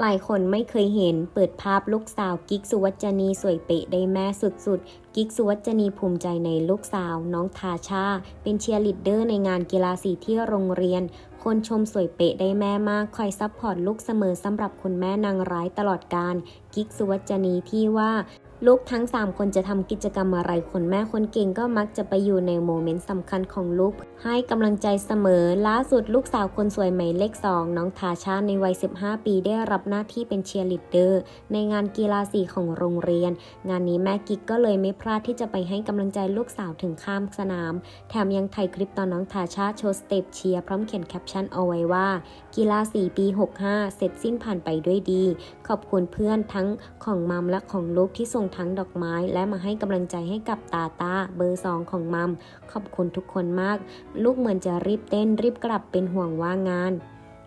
หลายคนไม่เคยเห็นเปิดภาพลูกสาวกิ๊กสุวัจนีสวยเป๊ะได้แม่สุดๆ กิ๊กสุวัจนีภูมิใจในลูกสาว น้องทาชา เป็นเชียร์ลีดเดอร์ในงานกีฬาสีที่โรงเรียน คนชมสวยเป๊ะได้แม่มากคอยซัพพอร์ตลูกเสมอสำหรับคุณแม่นางร้ายตลอดการ กิ๊กสุวัจนีที่ว่า ลูกทั้ง 3 คนจะทำกิจกรรมอะไรคนแม่คนเก่งก็มักจะไปอยู่ในโมเมนต์สำคัญของลูก ให้กำลังใจเสมอ ล่าสุดลูกสาวคนสวยหมายเลข 2 น้องทาชาในวัย 15 ปีได้รับหน้าที่เป็นเชียร์ลีดเดอร์ในงานกีฬาสีของโรงเรียน งานนี้แม่กิ๊กก็เลยไม่พลาดที่จะไปให้กำลังใจลูกสาวถึงข้ามสนาม แถมยังถ่ายคลิปตอนน้องทาชาโชว์สเต็ปเชียร์พร้อมเขียนแคปชั่นเอาไว้ว่า กีฬาสีปี 65 เสร็จสิ้นผ่านไปด้วยดี ขอบคุณเพื่อนทั้งของมัมและของลูกที่ส่งทั้งดอกไม้ และมาให้กำลังใจให้กับตาตาเบอร์สองของมัม ขอบคุณทุกคนมาก ลูกเหมือนจะรีบเต้นรีบกลับเป็นห่วงว่างาน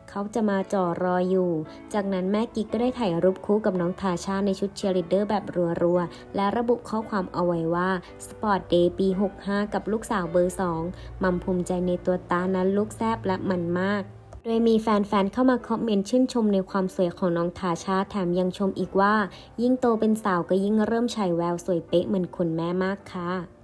เขาจะมาจ่อรออยู่ จากนั้นแม่กิ๊กก็ได้ถ่ายรูปคู่กับน้องทาชาในชุดเชียร์ลีดเดอร์แบบรัวๆ และระบุข้อความเอาไว้ว่า Sport Day ปี 65 กับลูกสาวเบอร์ 2 มัมภูมิใจในตัวตานั้นลูกแซบและมันมาก ดยมีแฟนๆ เข้ามาคอมเมนต์ชื่นชมในความสวยของน้องทาชาแถมยังชมอีกว่า ยิ่งโตเป็นสาวก็ยิ่งเริ่มฉายแววสวยเป๊ะเหมือนคุณแม่มากค่ะ